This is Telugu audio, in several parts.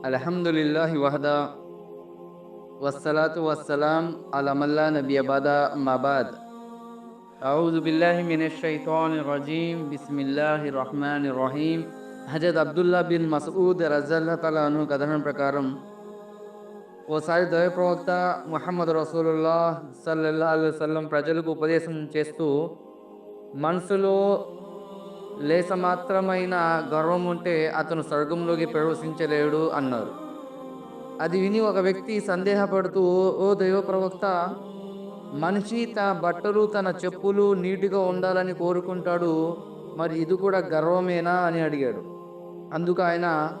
అల్హమ్దులిల్లాహి వహదా వస్సలాతు వస్సలాం అలా మల్లా నబీ అబాదా మబాద్ أعوذ بالله من الشيطان الرجيم بسم الله الرحمن الرحيم హజరత్ అబ్దుల్లా బిన్ మసూద్ రజల్లా తలా అను కథనం ప్రకారం ఓసారి దైవ ప్రవక్త ముహమ్మద్ రసూలుల్లా సల్లల్లా అల్వలం ప్రజలకు ఉపదేశం చేస్తూ మనసులో లేస మాత్రమైన గర్వం ఉంటే అతను స్వర్గంలోకి ప్రవేశించలేడు అన్నారు. అది విని ఒక వ్యక్తి సందేహపడుతూ ఓ దైవ ప్రవక్త మనిషి తన బట్టలు తన చెప్పులు నీటిగా ఉండాలని కోరుకుంటాడు మరి ఇది కూడా గర్వమేనా? అని అడిగాడు. అందుకు ఆయన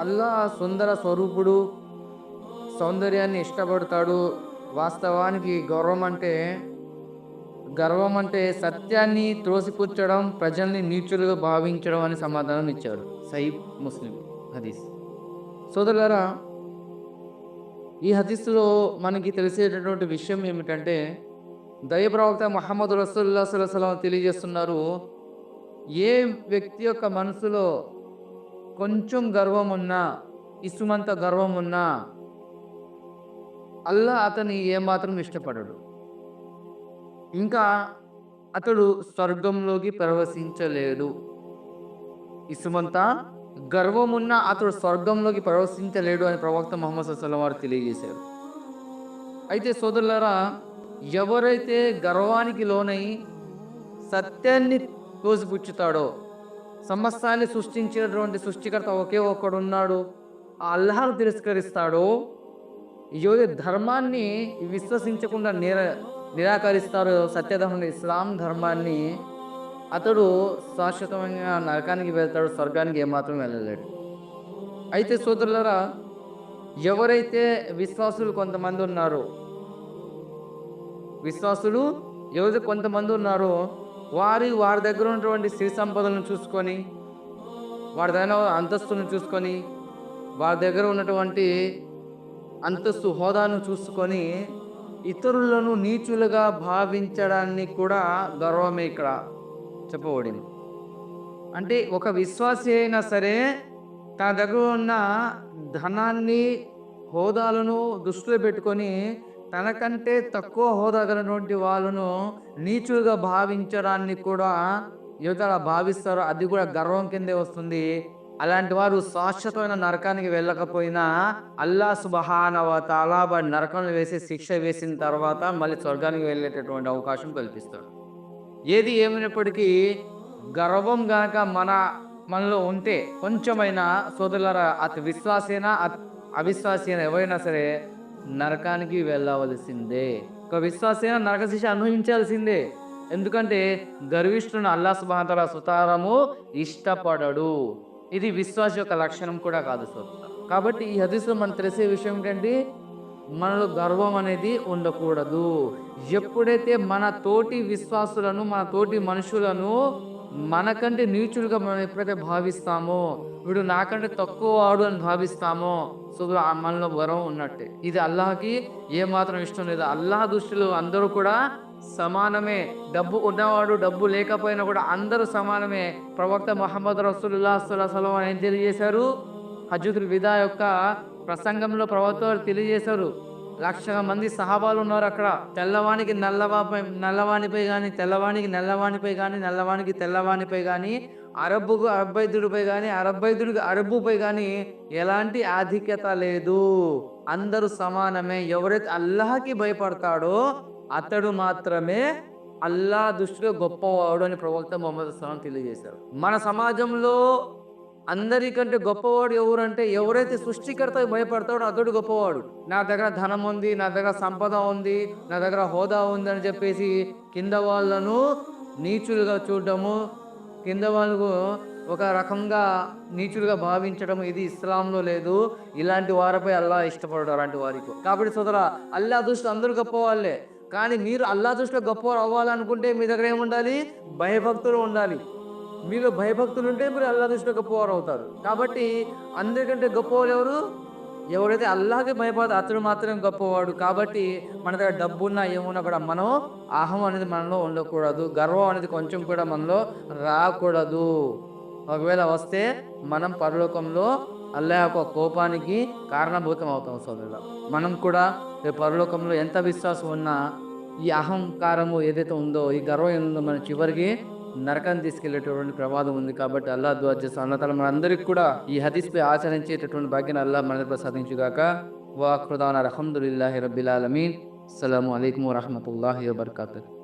అల్లా సుందర స్వరూపుడు సౌందర్యాన్ని ఇష్టపడతాడు. వాస్తవానికి గౌరవం అంటే గర్వం అంటే సత్యాన్ని త్రోసిపుచ్చడం ప్రజల్ని నీచులుగా భావించడం అని సమాధానం ఇచ్చాడు సైబ్ ముస్లిం హదీస్. సోదరులారా ఈ హదీస్లో మనకి తెలిసేటటువంటి విషయం ఏమిటంటే దయప్రవక్త మహమ్మద్ రసూల్లా సులసలం తెలియజేస్తున్నారు ఏ వ్యక్తి యొక్క మనసులో కొంచెం గర్వం ఉన్నా ఇసుమంత గర్వం ఉన్నా అల్లా అతని ఏమాత్రం ఇష్టపడడు. ఇంకా అతడు స్వర్గంలోకి ప్రవేశించలేడు ఇసుమంత గర్వమున్న అతడు స్వర్గంలోకి ప్రవేశించలేడు అని ప్రవక్త మొహమ్మద్ సల్లం వారు తెలియజేశారు. అయితే సోదరులారా ఎవరైతే గర్వానికి లోనై సత్యాన్ని తోసిపుచ్చుతాడో సమస్తాన్ని సృష్టించినటువంటి సృష్టికర్త ఒకే ఒక్కడు ఉన్నాడు ఆ అల్లాహను తిరస్కరిస్తాడో ఎవరి ధర్మాన్ని విశ్వసించకుండా నేర నిరాకరిస్తారో సత్యధర్మ ఇస్లాం ధర్మాన్ని. అతడు శాశ్వతంగా నరకానికి వెళ్తాడు స్వర్గానికి ఏమాత్రం వెళ్ళలేడు. అయితే సోదరులరా ఎవరైతే విశ్వాసులు కొంతమంది ఉన్నారో విశ్వాసులు ఎవరైతే కొంతమంది ఉన్నారో వారి వారి దగ్గర ఉన్నటువంటి స్త్రీ సంపదలను చూసుకొని వారి దగ్గర అంతస్తును చూసుకొని వారి దగ్గర ఉన్నటువంటి అంతస్తు హోదాను చూసుకొని ఇతరులను నీచులుగా భావించడాన్ని కూడా గర్వమే ఇక్కడ చెప్పబడింది. అంటే ఒక విశ్వాసి అయినా సరే తన దగ్గర ఉన్న ధనాన్ని హోదాలను దృష్టిలో పెట్టుకొని తనకంటే తక్కువ హోదా కలిగినటువంటి వాళ్ళను నీచులుగా భావించడాన్ని కూడా యువత భావిస్తారు. అది కూడా గర్వం కిందే వస్తుంది. అలాంటి వారు శాశ్వతమైన నరకానికి వెళ్ళకపోయినా అల్లా సుబహానవ తాలాబ నరకంలో వేసి శిక్ష వేసిన తర్వాత మళ్ళీ స్వర్గానికి వెళ్ళేటటువంటి అవకాశం కల్పిస్తాడు. ఏది ఏమైనప్పటికీ గర్వం గనక మన మనలో ఉంటే కొంచెమైనా సోదరులరా అతి విశ్వాసేనా అత్ అయినా ఎవరైనా సరే నరకానికి వెళ్ళవలసిందే. ఒక విశ్వాసేనా నరక శిక్ష అనుభవించాల్సిందే. ఎందుకంటే గర్విష్ఠుని అల్లా సుబాతల సుతారము ఇష్టపడడు. ఇది విశ్వాస యొక్క లక్షణం కూడా కాదు సోదరు. కాబట్టి ఈ హదీసులో మనం తెలిసే విషయం ఏంటంటే మనలో గర్వం అనేది ఉండకూడదు. ఎప్పుడైతే మన తోటి విశ్వాసులను మన తోటి మనుషులను మనకంటే నీచులుగా మనం ఎప్పుడైతే భావిస్తామో వీడు నాకంటే తక్కువ వాడు అని భావిస్తామో సో మనలో గర్వం ఉన్నట్టే. ఇది అల్లాహకి ఏమాత్రం ఇష్టం లేదు. అల్లాహ్ దృష్టిలో అందరూ కూడా సమానమే. డబ్బు ఉన్నవాడు డబ్బు లేకపోయినా కూడా అందరూ సమానమే. ప్రవక్త మహమ్మద్ రసూలుల్లా సలం ఏం తెలియజేశారు? హజుతుల్ విదా యొక్క ప్రసంగంలో ప్రవక్త తెలియజేశారు. లక్ష మంది సహాబాలు ఉన్నారు అక్కడ. తెల్లవానికి నల్లవాపై నల్లవానిపై కానీ తెల్లవానికి నల్లవానిపై కానీ నల్లవానికి తెల్లవానిపై కానీ అరబ్బుకు అరబ్బైదుడిపై కానీ అరబ్బైదుడికి అరబ్బుపై కానీ ఎలాంటి ఆధిక్యత లేదు. అందరూ సమానమే. ఎవరైతే అల్లాహకి భయపడతాడో అతడు మాత్రమే అల్లా దృష్టిలో గొప్పవాడు అని ప్రవక్త మొహమ్మద్ అస్లాం తెలియజేశారు. మన సమాజంలో అందరికంటే గొప్పవాడు ఎవరంటే ఎవరైతే సృష్టికర్త భయపడతాడో అతడు గొప్పవాడు. నా దగ్గర ధనం ఉంది నా దగ్గర సంపద ఉంది నా దగ్గర హోదా ఉంది అని చెప్పేసి కింద వాళ్ళను నీచులుగా చూడటము కింద వాళ్ళకు ఒక రకంగా నీచులుగా భావించడం ఇది ఇస్లాంలో లేదు. ఇలాంటి వారిపై అల్లా ఇష్టపడడం అలాంటి వారికి. కాబట్టి సోదరా అల్లా దృష్టి అందరూ గొప్పవాళ్ళే. కానీ మీరు అల్లా దృష్టిలో గొప్పవారు అవ్వాలనుకుంటే మీ దగ్గర ఏముండాలి? భయభక్తులు ఉండాలి. మీరు భయభక్తులు ఉంటే మీరు అల్లా దృష్టిలో గొప్పవారు అవుతారు. కాబట్టి అందరికంటే గొప్పవారు ఎవరు? ఎవరైతే అల్లాహకి భయపడదు అతడు మాత్రమే గొప్పవాడు. కాబట్టి మన దగ్గర డబ్బున్నా ఏమున్నా కూడా మనం అహం అనేది మనలో ఉండకూడదు. గర్వం అనేది కొంచెం కూడా మనలో రాకూడదు. ఒకవేళ వస్తే మనం పరలోకంలో అల్లా యొక్క కోపానికి కారణభూతం అవుతాం సోదరుల మనం కూడా రేపు పరలోకంలో ఎంత విశ్వాసం ఉన్నా ఈ అహంకారము ఏదైతే ఉందో ఈ గర్వం ఉందో మన చివరికి నరకం తీసుకెళ్ళేటటువంటి ప్రమాదం ఉంది కాబట్టి అల్లా దువా చేస్తాం అన్నతల మనందరికీ కూడా ఈ హదీస్పై ఆచరించేటటువంటి భాగ్యాన్ని అల్లా మన ప్రసాదించుగాక. వాఖుదాన్ అల్హమ్దుల్లాహి రబ్బిల్ ఆలమీన్. అస్సలం అయికం వరహమూల వబర్కాతుహు.